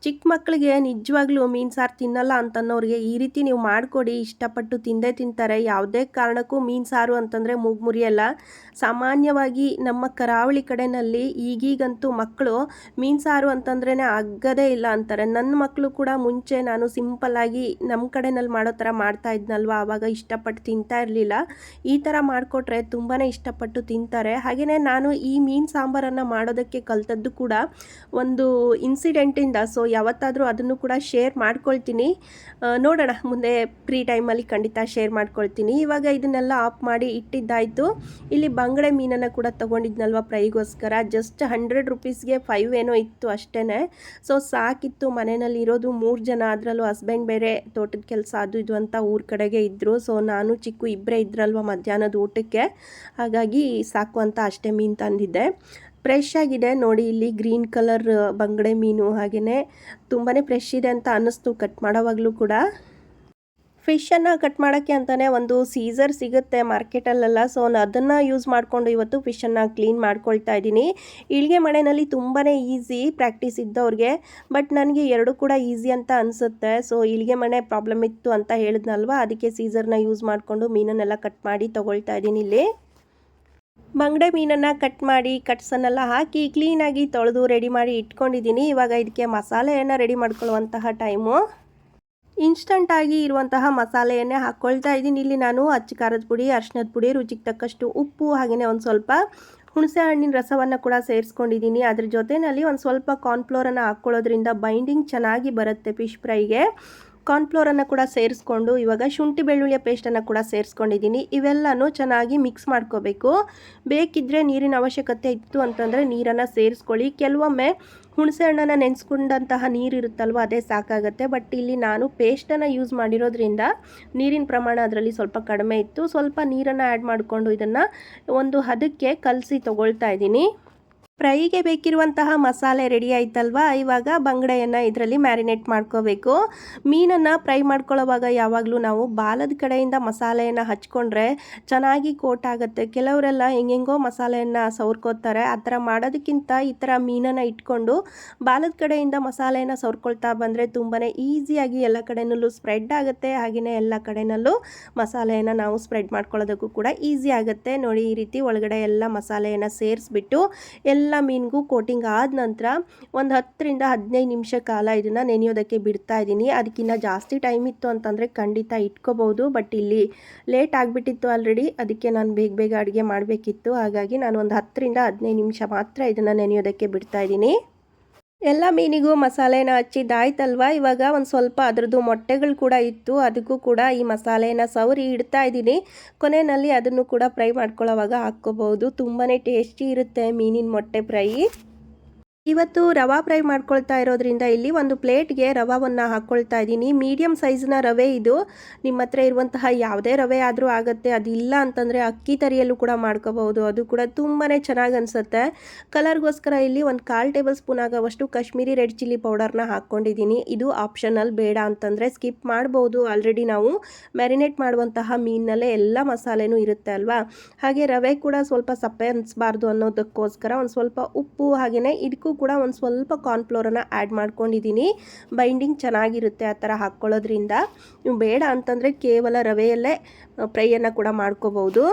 ಚಿಕ್ಕ ಮಕ್ಕಳಿಗೆ ನಿಜವಾಗ್ಲೂ ಮೀನು ಸಾರು ತಿನ್ನಲ್ಲ ಅಂತನ್ನೋರಿಗೆ ಈ ರೀತಿ ನೀವು ಮಾಡಿಕೊಡಿ, ಇಷ್ಟಪಟ್ಟು ತಿಂದೇ ತಿಂತಾರೆ. ಯಾವುದೇ ಕಾರಣಕ್ಕೂ ಮೀನು ಸಾರು ಅಂತಂದರೆ ಮುರಿಯಲ್ಲ. ಸಾಮಾನ್ಯವಾಗಿ ನಮ್ಮ ಕರಾವಳಿ ಕಡೆಯಲ್ಲಿ ಈಗೀಗಂತೂ ಮಕ್ಕಳು ಮೀನು ಸಾರು ಅಂತಂದ್ರೇ ಆಗದೇ ಇಲ್ಲ ಅಂತಾರೆ. ನನ್ನ ಮಕ್ಕಳು ಕೂಡ ಮುಂಚೆ ನಾನು ಸಿಂಪಲ್ಲಾಗಿ ನಮ್ಮ ಕಡೆನಲ್ಲಿ ಮಾಡೋ ಥರ ಮಾಡ್ತಾ ಇದ್ನಲ್ವ? ಆವಾಗ ಇಷ್ಟಪಟ್ಟು ತಿಂತಾ ಇರಲಿಲ್ಲ. ಈ ಥರ ಮಾಡಿಕೊಟ್ರೆ ತುಂಬಾ ಇಷ್ಟಪಟ್ಟು ತಿಂತಾರೆ. ಹಾಗೆಯೇ ನಾನು ಈ ಮೀನು ಸಾಂಬಾರನ್ನು ಮಾಡೋದಕ್ಕೆ ಕಲಿತದ್ದು ಕೂಡ ಒಂದು ಇನ್ಸಿಡೆಂಟಿಂದ ಸೊ ಯಾವತ್ತಾದರೂ ಅದನ್ನು ಕೂಡ ಶೇರ್ ಮಾಡ್ಕೊಳ್ತೀನಿ. ನೋಡೋಣ. ಮುಂದೆ ಫ್ರೀ ಟೈಮಲ್ಲಿ ಖಂಡಿತ ಶೇರ್ ಮಾಡ್ಕೊಳ್ತೀನಿ. ಇವಾಗ ಇದನ್ನೆಲ್ಲ ಆಫ್ ಮಾಡಿ ಇಟ್ಟಿದ್ದಾಯಿತು. ಇಲ್ಲಿ ಬಂಗಡೆ ಮೀನನ್ನು ಕೂಡ ತೊಗೊಂಡಿದ್ನಲ್ವ ಫ್ರೈಗೋಸ್ಕರ ಜಸ್ಟ್ ಹಂಡ್ರೆಡ್ ರುಪೀಸ್ಗೆ ಫೈವ್ ಏನೋ ಇತ್ತು ಅಷ್ಟೇ ಸೊ ಸಾಕಿತ್ತು. ಮನೆಯಲ್ಲಿ ಇರೋದು ಮೂರು ಜನ. ಅದರಲ್ಲೂ ಹಸ್ಬೆಂಡ್ ಬೇರೆ ತೋಟದ ಕೆಲಸ ಅದು ಇದು ಅಂತ ಊರ ಕಡೆಗೆ ಇದ್ದರು ಸೊ ನಾನು ಚಿಕ್ಕು ಇಬ್ಬರೇ ಇದ್ರಲ್ವ ಮಧ್ಯಾಹ್ನದ ಊಟಕ್ಕೆ. ಹಾಗಾಗಿ ಸಾಕು ಅಂತ ಅಷ್ಟೇ ಮೀನು ತಂದಿದ್ದೆ. ಫ್ರೆಶ್ ಆಗಿದೆ. ನೋಡಿ, ಇಲ್ಲಿ ಗ್ರೀನ್ ಕಲರ್ ಬಂಗಡೆ ಮೀನು ಹಾಗೆಯೇ ತುಂಬಾ ಫ್ರೆಶ್ ಇದೆ ಅಂತ ಅನ್ನಿಸ್ತು ಕಟ್ ಮಾಡೋವಾಗಲೂ ಕೂಡ. ಫಿಶನ್ನು ಕಟ್ ಮಾಡೋಕ್ಕೆ ಅಂತಲೇ ಒಂದು ಸೀಸರ್ ಸಿಗುತ್ತೆ ಮಾರ್ಕೆಟಲ್ಲೆಲ್ಲ. ಸೊ ಅದನ್ನು ಯೂಸ್ ಮಾಡಿಕೊಂಡು ಇವತ್ತು ಫಿಶನ್ನು ಕ್ಲೀನ್ ಮಾಡ್ಕೊಳ್ತಾ ಇದ್ದೀನಿ. ಇಳಿಗೆ ಮಳೆಯಲ್ಲಿ ತುಂಬಾ ಈಸಿ ಪ್ರಾಕ್ಟೀಸ್ ಇದ್ದವ್ರಿಗೆ, ಬಟ್ ನನಗೆ ಎರಡೂ ಕೂಡ ಈಸಿ ಅಂತ ಅನಿಸುತ್ತೆ. ಸೊ, ಇಳಿಗೆ ಮನೆ ಪ್ರಾಬ್ಲಮ್ ಇತ್ತು ಅಂತ ಹೇಳಿದ್ನಲ್ವ? ಅದಕ್ಕೆ ಸೀಸರ್ನ ಯೂಸ್ ಮಾಡಿಕೊಂಡು ಮೀನನ್ನೆಲ್ಲ ಕಟ್ ಮಾಡಿ ತೊಗೊಳ್ತಾ ಇದ್ದೀನಿ ಇಲ್ಲಿ. ಬಂಗಡೆ ಮೀನನ್ನು ಕಟ್ ಮಾಡಿ, ಕಟ್ಸನ್ನೆಲ್ಲ ಹಾಕಿ ಕ್ಲೀನಾಗಿ ತೊಳೆದು ರೆಡಿ ಮಾಡಿ ಇಟ್ಕೊಂಡಿದ್ದೀನಿ. ಇವಾಗ ಇದಕ್ಕೆ ಮಸಾಲೆಯನ್ನು ರೆಡಿ ಮಾಡ್ಕೊಳ್ಳುವಂತಹ ಟೈಮು. ಇನ್ಸ್ಟಂಟಾಗಿ ಇರುವಂತಹ ಮಸಾಲೆಯನ್ನೇ ಹಾಕ್ಕೊಳ್ತಾ ಇದ್ದೀನಿ. ಇಲ್ಲಿ ನಾನು ಅಚ್ಚ ಖಾರದ ಪುಡಿ ಅರ್ಶಿನದ ಪುಡಿ, ರುಚಿಗೆ ತಕ್ಕಷ್ಟು ಉಪ್ಪು ಹಾಗೆಯೇ ಒಂದು ಸ್ವಲ್ಪ ಹುಣಸೆ ಹಣ್ಣಿನ ರಸವನ್ನು ಕೂಡ ಸೇರಿಸ್ಕೊಂಡಿದ್ದೀನಿ. ಅದ್ರ ಜೊತೆಯಲ್ಲಿ ಒಂದು ಸ್ವಲ್ಪ ಕಾರ್ನ್ಫ್ಲೋರನ್ನು ಹಾಕ್ಕೊಳ್ಳೋದ್ರಿಂದ ಬೈಂಡಿಂಗ್ ಚೆನ್ನಾಗಿ ಬರುತ್ತೆ ಫಿಶ್ ಫ್ರೈಗೆ ಕಾರ್ನ್ಫ್ಲೋರನ್ನು ಕೂಡ ಸೇರಿಸ್ಕೊಂಡು, ಇವಾಗ ಶುಂಠಿ ಬೆಳ್ಳುಳ್ಳಿಯ ಪೇಸ್ಟನ್ನು ಕೂಡ ಸೇರಿಸ್ಕೊಂಡಿದ್ದೀನಿ. ಇವೆಲ್ಲನೂ ಚೆನ್ನಾಗಿ ಮಿಕ್ಸ್ ಮಾಡ್ಕೋಬೇಕು. ಬೇಕಿದ್ದರೆ ನೀರಿನ ಅವಶ್ಯಕತೆ ಇತ್ತು ಅಂತಂದರೆ ನೀರನ್ನು ಸೇರಿಸ್ಕೊಳ್ಳಿ. ಕೆಲವೊಮ್ಮೆ ಹುಣಸೆ ಹಣ್ಣನ್ನು ನೆನೆಸ್ಕೊಂಡಂತಹ ನೀರು ಇರುತ್ತಲ್ವ, ಅದೇ ಸಾಕಾಗುತ್ತೆ. ಬಟ್ ಇಲ್ಲಿ ನಾನು ಪೇಸ್ಟನ್ನು ಯೂಸ್ ಮಾಡಿರೋದ್ರಿಂದ ನೀರಿನ ಪ್ರಮಾಣ ಅದರಲ್ಲಿ ಸ್ವಲ್ಪ ಕಡಿಮೆ ಇತ್ತು. ಸ್ವಲ್ಪ ನೀರನ್ನು ಆ್ಯಡ್ ಮಾಡಿಕೊಂಡು ಇದನ್ನು ಒಂದು ಹದಕ್ಕೆ ಕಲಸಿ ತೊಗೊಳ್ತಾ ಇದ್ದೀನಿ. ಫ್ರೈಗೆ ಬೇಕಿರುವಂತಹ ಮಸಾಲೆ ರೆಡಿ ಆಯ್ತಲ್ವಾ? ಇವಾಗ ಬಂಗಡೆಯನ್ನು ಇದರಲ್ಲಿ ಮ್ಯಾರಿನೇಟ್ ಮಾಡ್ಕೋಬೇಕು. ಮೀನನ್ನು ಫ್ರೈ ಮಾಡ್ಕೊಳ್ಳೋವಾಗ ಯಾವಾಗಲೂ ನಾವು ಬಾಲದ ಕಡೆಯಿಂದ ಮಸಾಲೆಯನ್ನು ಹಚ್ಕೊಂಡ್ರೆ ಚೆನ್ನಾಗಿ ಕೋಟ್ ಆಗುತ್ತೆ ಕೆಲವರೆಲ್ಲ ಹೆಂಗೆಂಗೋ ಮಸಾಲೆಯನ್ನು ಸವರ್ಕೋತಾರೆ. ಆ ಥರ ಮಾಡೋದಕ್ಕಿಂತ ಈ ಥರ ಮೀನನ್ನು ಇಟ್ಕೊಂಡು ಬಾಲದ ಕಡೆಯಿಂದ ಮಸಾಲೆಯನ್ನು ಸವರ್ಕೊಳ್ತಾ ಬಂದರೆ ತುಂಬಾ ಈಸಿಯಾಗಿ ಎಲ್ಲ ಕಡೆಯಲ್ಲೂ ಸ್ಪ್ರೆಡ್ ಆಗುತ್ತೆ. ಹಾಗೆಯೇ ಎಲ್ಲ ಕಡೆಯಲ್ಲೂ ಮಸಾಲೆಯನ್ನು ನಾವು ಸ್ಪ್ರೆಡ್ ಮಾಡ್ಕೊಳ್ಳೋದಕ್ಕೂ ಕೂಡ ಈಸಿ ಆಗುತ್ತೆ. ನೋಡಿ ಈ ರೀತಿ ಒಳಗಡೆ ಎಲ್ಲ ಮಸಾಲೆಯನ್ನು ಸೇರಿಸ್ಬಿಟ್ಟು ಎಲ್ಲ ಎಲ್ಲ ಮೀನಿಗೂ ಕೋಟಿಂಗ್ ಆದ ನಂತರ ಒಂದು ಹತ್ತರಿಂದ ಹದಿನೈದು ನಿಮಿಷ ಕಾಲ ಇದನ್ನು ನೆನೆಯೋದಕ್ಕೆ ಬಿಡ್ತಾ ಇದ್ದೀನಿ. ಅದಕ್ಕಿಂತ ಜಾಸ್ತಿ ಟೈಮ್ ಇತ್ತು ಅಂತಂದರೆ ಖಂಡಿತ ಇಟ್ಕೋಬೋದು ಬಟ್ ಇಲ್ಲಿ ಲೇಟ್ ಆಗಿಬಿಟ್ಟಿತ್ತು ಆಲ್ರೆಡಿ ಅದಕ್ಕೆ ನಾನು ಬೇಗ ಬೇಗ ಅಡುಗೆ ಮಾಡಬೇಕಿತ್ತು. ಹಾಗಾಗಿ ನಾನು ಒಂದು ಹತ್ತರಿಂದ ಹದಿನೈದು ನಿಮಿಷ ಮಾತ್ರ ಇದನ್ನು ನೆನೆಯೋದಕ್ಕೆ ಬಿಡ್ತಾ ಇದ್ದೀನಿ. ಎಲ್ಲ ಮೀನಿಗೂ ಮಸಾಲೆನ ಹಚ್ಚಿದ್ದಾಯ್ತಲ್ವಾ ಇವಾಗ ಒಂದು ಸ್ವಲ್ಪ ಅದರದ್ದು ಮೊಟ್ಟೆಗಳು ಕೂಡ ಇತ್ತು. ಅದಕ್ಕೂ ಕೂಡ ಈ ಮಸಾಲೆನ ಸವರಿ ಇಡ್ತಾ ಇದ್ದೀನಿ. ಕೊನೆಯಲ್ಲಿ ಅದನ್ನು ಕೂಡ ಫ್ರೈ ಮಾಡ್ಕೊಳ್ಳೋವಾಗ ಹಾಕ್ಕೋಬಹುದು. ತುಂಬಾ ಟೇಸ್ಟಿ ಇರುತ್ತೆ ಮೀನಿನ ಮೊಟ್ಟೆ ಫ್ರೈ. ಇವತ್ತು ರವಾ ಫ್ರೈ ಮಾಡ್ಕೊಳ್ತಾ ಇರೋದ್ರಿಂದ ಇಲ್ಲಿ ಒಂದು ಪ್ಲೇಟ್ಗೆ ರವಾವನ್ನು ಹಾಕ್ಕೊಳ್ತಾ ಇದ್ದೀನಿ. ಮೀಡಿಯಮ್ ಸೈಜ್ನ ರವೆ ಇದು. ನಿಮ್ಮ ಹತ್ರ ಇರುವಂತಹ ಯಾವುದೇ ರವೆ ಆದರೂ ಆಗುತ್ತೆ. ಅದಿಲ್ಲ ಅಂತಂದರೆ ಅಕ್ಕಿ ತರಿಯಲ್ಲೂ ಕೂಡ ಮಾಡ್ಕೋಬಹುದು. ಅದು ಕೂಡ ತುಂಬಾ ಚೆನ್ನಾಗಿ ಅನಿಸುತ್ತೆ. ಕಲರ್ಗೋಸ್ಕರ ಇಲ್ಲಿ ಒಂದು ಕಾಲು ಟೇಬಲ್ ಸ್ಪೂನ್ ಆಗೋವಷ್ಟು ಕಾಶ್ಮೀರಿ ರೆಡ್ ಚಿಲ್ಲಿ ಪೌಡರ್ನ ಹಾಕ್ಕೊಂಡಿದ್ದೀನಿ. ಇದು ಆಪ್ಷನಲ್ ಬೇಡ ಅಂತಂದರೆ ಸ್ಕಿಪ್ ಮಾಡ್ಬೋದು. ಆಲ್ರೆಡಿ ನಾವು ಮ್ಯಾರಿನೇಟ್ ಮಾಡುವಂತಹ ಮೀನಲ್ಲೇ ಎಲ್ಲ ಮಸಾಲೆನೂ ಇರುತ್ತೆ ಅಲ್ವಾ? ಹಾಗೆ ರವೆ ಕೂಡ ಸ್ವಲ್ಪ ಸಪ್ಪೆ ಅನಿಸ್ಬಾರ್ದು ಅನ್ನೋದಕ್ಕೋಸ್ಕರ ಒಂದು ಸ್ವಲ್ಪ ಉಪ್ಪು ಹಾಗೆಯೇ ಇದಕ್ಕೂ ಕೂಡ ಒಂದು ಸ್ವಲ್ಪ ಕಾರ್ನ್ಫ್ಲೋರನ್ನು ಆ್ಯಡ್ ಮಾಡ್ಕೊಂಡಿದ್ದೀನಿ ಬೈಂಡಿಂಗ್ ಚೆನ್ನಾಗಿರುತ್ತೆ ಆ ಥರ ಹಾಕ್ಕೊಳ್ಳೋದ್ರಿಂದ ನೀವು ಬೇಡ ಅಂತಂದರೆ ಕೇವಲ ರವೆಯಲ್ಲೇ ಫ್ರೈಯನ್ನು ಕೂಡ ಮಾಡ್ಕೋಬೋದು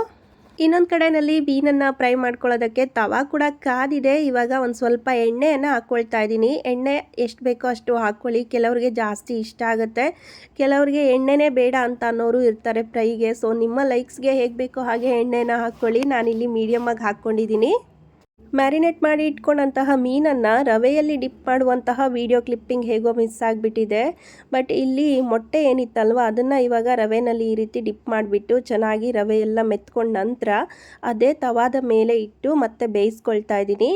ಇನ್ನೊಂದು ಕಡೆಯಲ್ಲಿ ಬೀನನ್ನು ಫ್ರೈ ಮಾಡ್ಕೊಳ್ಳೋದಕ್ಕೆ ತವಾ ಕೂಡ ಕಾದಿದೆ. ಇವಾಗ ಒಂದು ಸ್ವಲ್ಪ ಎಣ್ಣೆಯನ್ನು ಹಾಕ್ಕೊಳ್ತಾ ಇದ್ದೀನಿ ಎಣ್ಣೆ ಎಷ್ಟು ಬೇಕೋ ಅಷ್ಟು ಹಾಕ್ಕೊಳ್ಳಿ ಕೆಲವರಿಗೆ ಜಾಸ್ತಿ ಇಷ್ಟ ಆಗುತ್ತೆ. ಕೆಲವರಿಗೆ ಎಣ್ಣೆನೇ ಬೇಡ ಅಂತ ಅನ್ನೋರು ಇರ್ತಾರೆ ಫ್ರೈಗೆ ಸೊ ನಿಮ್ಮ ಲೈಕ್ಸ್ಗೆ ಹೇಗೆ ಬೇಕೋ ಹಾಗೆ ಎಣ್ಣೆನ ಹಾಕ್ಕೊಳ್ಳಿ ನಾನಿಲ್ಲಿ ಮೀಡಿಯಮ್ಮಾಗಿ ಹಾಕ್ಕೊಂಡಿದ್ದೀನಿ ಮ್ಯಾರಿನೇಟ್ ಮಾಡಿ ಇಟ್ಕೊಂಡಂತಹ ಮೀನನ್ನು ರವೆಯಲ್ಲಿ ಡಿಪ್ ಮಾಡುವಂತಹ ವಿಡಿಯೋ ಕ್ಲಿಪ್ಪಿಂಗ್ ಹೇಗೋ ಮಿಸ್ ಆಗಿಬಿಟ್ಟಿದೆ. ಬಟ್ ಇಲ್ಲಿ ಮೊಟ್ಟೆ ಏನಿತ್ತಲ್ವ, ಅದನ್ನು ಇವಾಗ ರವೆನಲ್ಲಿ ಈ ರೀತಿ ಡಿಪ್ ಮಾಡಿಬಿಟ್ಟು ಚೆನ್ನಾಗಿ ರವೆ ಎಲ್ಲ ಮೆತ್ಕೊಂಡ ನಂತರ ಅದೇ ತವಾದ ಮೇಲೆ ಇಟ್ಟು ಮತ್ತೆ ಬೇಯಿಸ್ಕೊಳ್ತಾ ಇದ್ದೀನಿ.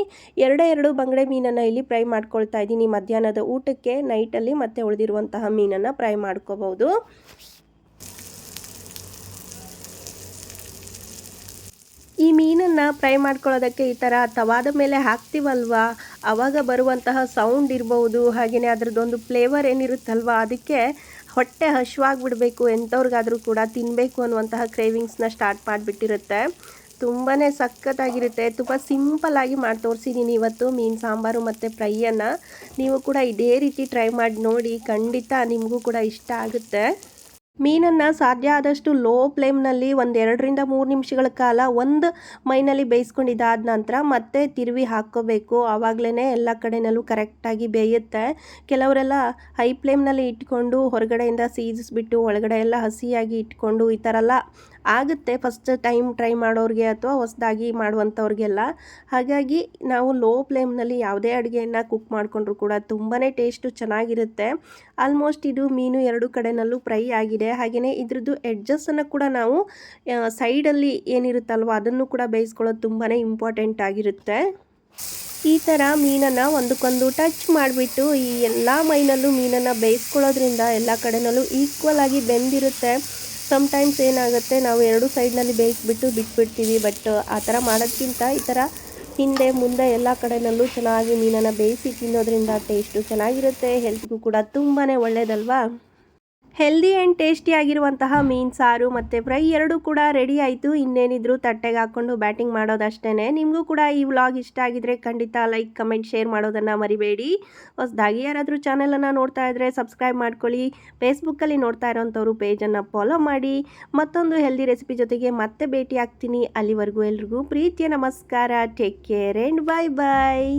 ಎರಡೇ ಎರಡು ಬಂಗಡೆ ಮೀನನ್ನು ಇಲ್ಲಿ ಫ್ರೈ ಮಾಡ್ಕೊಳ್ತಾ ಇದ್ದೀನಿ. ಮಧ್ಯಾಹ್ನದ ಊಟಕ್ಕೆ ನೈಟಲ್ಲಿ ಮತ್ತೆ ಉಳಿದಿರುವಂತಹ ಮೀನನ್ನು ಫ್ರೈ ಮಾಡ್ಕೋಬಹುದು. ಈ ಮೀನನ್ನು ಫ್ರೈ ಮಾಡ್ಕೊಳ್ಳೋದಕ್ಕೆ ಈ ಥರ ತವಾದ ಮೇಲೆ ಹಾಕ್ತೀವಲ್ವಾ? ಆವಾಗ ಬರುವಂತಹ ಸೌಂಡ್ ಇರ್ಬೋದು ಹಾಗೆಯೇ ಅದರದ್ದೊಂದು ಫ್ಲೇವರ್ ಏನಿರುತ್ತಲ್ವ? ಅದಕ್ಕೆ ಹೊಟ್ಟೆ ಹಶ್ವಾಗಿಬಿಡಬೇಕು ಎಂಥವ್ರಿಗಾದರೂ ಕೂಡ ತಿನ್ನಬೇಕು ಅನ್ನುವಂತಹ ಕ್ರೇವಿಂಗ್ಸ್ನ ಸ್ಟಾರ್ಟ್ ಮಾಡಿಬಿಟ್ಟಿರುತ್ತೆ. ತುಂಬಾ ಸಖತ್ತಾಗಿರುತ್ತೆ. ತುಂಬ ಸಿಂಪಲ್ಲಾಗಿ ಮಾಡಿ ತೋರಿಸಿದ್ದೀನಿ ಇವತ್ತು ಮೀನು ಸಾಂಬಾರು ಮತ್ತು ಫ್ರೈಯನ್ನು. ನೀವು ಕೂಡ ಇದೇ ರೀತಿ ಟ್ರೈ ಮಾಡಿ ನೋಡಿ, ಖಂಡಿತ ನಿಮಗೂ ಕೂಡ ಇಷ್ಟ ಆಗುತ್ತೆ. ಮೀನನ್ನು ಸಾಧ್ಯ ಆದಷ್ಟು ಲೋ ಫ್ಲೇಮ್ನಲ್ಲಿ ಒಂದು ಎರಡರಿಂದ ಮೂರು ನಿಮಿಷಗಳ ಕಾಲ ಒಂದು ಮೈನಲ್ಲಿ ಬೇಯಿಸ್ಕೊಂಡಿದ್ದಾದ ನಂತರ ಮತ್ತೆ ತಿರುವಿ ಹಾಕ್ಕೋಬೇಕು. ಆವಾಗಲೇ ಎಲ್ಲ ಕಡೆಯಲ್ಲೂ ಕರೆಕ್ಟಾಗಿ ಬೇಯುತ್ತೆ. ಕೆಲವರೆಲ್ಲ ಹೈ ಫ್ಲೇಮ್ನಲ್ಲಿ ಇಟ್ಕೊಂಡು ಹೊರಗಡೆಯಿಂದ ಸೀಜಿಸ್ಬಿಟ್ಟು ಒಳಗಡೆ ಎಲ್ಲ ಹಸಿಯಾಗಿ ಇಟ್ಕೊಂಡು ಈ ಥರ ಎಲ್ಲ ಆಗುತ್ತೆ ಫಸ್ಟ್ ಟೈಮ್ ಟ್ರೈ ಮಾಡೋರಿಗೆ ಅಥವಾ ಹೊಸದಾಗಿ ಮಾಡುವಂಥವ್ರಿಗೆಲ್ಲ. ಹಾಗಾಗಿ ನಾವು ಲೋ ಫ್ಲೇಮ್ನಲ್ಲಿ ಯಾವುದೇ ಅಡುಗೆಯನ್ನು ಕುಕ್ ಮಾಡಿಕೊಂಡ್ರು ಕೂಡ ತುಂಬಾ ಟೇಸ್ಟು ಚೆನ್ನಾಗಿರುತ್ತೆ. ಆಲ್ಮೋಸ್ಟ್ ಇದು ಮೀನು ಎರಡು ಕಡೆನಲ್ಲೂ ಫ್ರೈ ಆಗಿದೆ. ಹಾಗೆಯೇ ಇದ್ರದ್ದು ಎಡ್ಜಸ್ಸನ್ನು ಕೂಡ ನಾವು ಸೈಡಲ್ಲಿ ಏನಿರುತ್ತಲ್ವ ಅದನ್ನು ಕೂಡ ಬೇಯಿಸ್ಕೊಳ್ಳೋದು ತುಂಬಾ ಇಂಪಾರ್ಟೆಂಟ್ ಆಗಿರುತ್ತೆ. ಈ ಥರ ಮೀನನ್ನು ಒಂದಕ್ಕೊಂದು ಟಚ್ ಮಾಡಿಬಿಟ್ಟು ಈ ಎಲ್ಲ ಮೈನಲ್ಲೂ ಮೀನನ್ನು ಬೇಯಿಸ್ಕೊಳ್ಳೋದ್ರಿಂದ ಎಲ್ಲ ಕಡೆನಲ್ಲೂ ಈಕ್ವಲ್ ಆಗಿ ಬೆಂದಿರುತ್ತೆ. ಸಮ್ಟೈಮ್ಸ್ ಏನಾಗುತ್ತೆ, ನಾವು ಎರಡು ಸೈಡ್ನಲ್ಲಿ ಬೇಯಿಸ್ಬಿಟ್ಟು ಬಿಟ್ಬಿಡ್ತೀವಿ ಬಟ್ ಆ ಥರ ಮಾಡೋದ್ಕಿಂತ ಈ ಥರ ಹಿಂದೆ, ಮುಂದೆ ಎಲ್ಲ ಕಡೆಯಲ್ಲೂ ಚೆನ್ನಾಗಿ ಮೀನನ್ನು ಬೇಯಿಸಿ ತಿನ್ನೋದ್ರಿಂದ ಟೇಸ್ಟು ಚೆನ್ನಾಗಿರುತ್ತೆ ಹೆಲ್ತ್ಗೂ ಕೂಡ ತುಂಬಾ ಒಳ್ಳೆಯದಲ್ವಾ ಹೆಲ್ದಿ ಆ್ಯಂಡ್ ಟೇಸ್ಟಿ ಆಗಿರುವಂತಹ ಮೀನು, ಸಾರು ಮತ್ತು ಫ್ರೈ ಎರಡೂ ಕೂಡ ರೆಡಿ ಆಯಿತು. ಇನ್ನೇನಿದ್ರು ತಟ್ಟೆಗೆ ಹಾಕ್ಕೊಂಡು ಬ್ಯಾಟಿಂಗ್ ಮಾಡೋದಷ್ಟೇ ನಿಮಗೂ ಕೂಡ ಈ ವ್ಲಾಗ್ ಇಷ್ಟ ಆಗಿದ್ರೆ ಖಂಡಿತ ಲೈಕ್ ಕಮೆಂಟ್ ಶೇರ್ ಮಾಡೋದನ್ನು ಮರಿಬೇಡಿ. ಹೊಸದಾಗಿ ಯಾರಾದರೂ ಚಾನಲನ್ನು ನೋಡ್ತಾ ಇದ್ದರೆ ಸಬ್ಸ್ಕ್ರೈಬ್ ಮಾಡ್ಕೊಳ್ಳಿ. ಫೇಸ್ಬುಕ್ಕಲ್ಲಿ ನೋಡ್ತಾ ಇರೋಂಥವ್ರು ಪೇಜನ್ನು ಫಾಲೋ ಮಾಡಿ. ಮತ್ತೊಂದು ಹೆಲ್ದಿ ರೆಸಿಪಿ ಜೊತೆಗೆ ಮತ್ತೆ ಭೇಟಿ ಆಗ್ತೀನಿ ಅಲ್ಲಿವರೆಗೂ ಎಲ್ರಿಗೂ ಪ್ರೀತಿಯ ನಮಸ್ಕಾರ. Take care and bye bye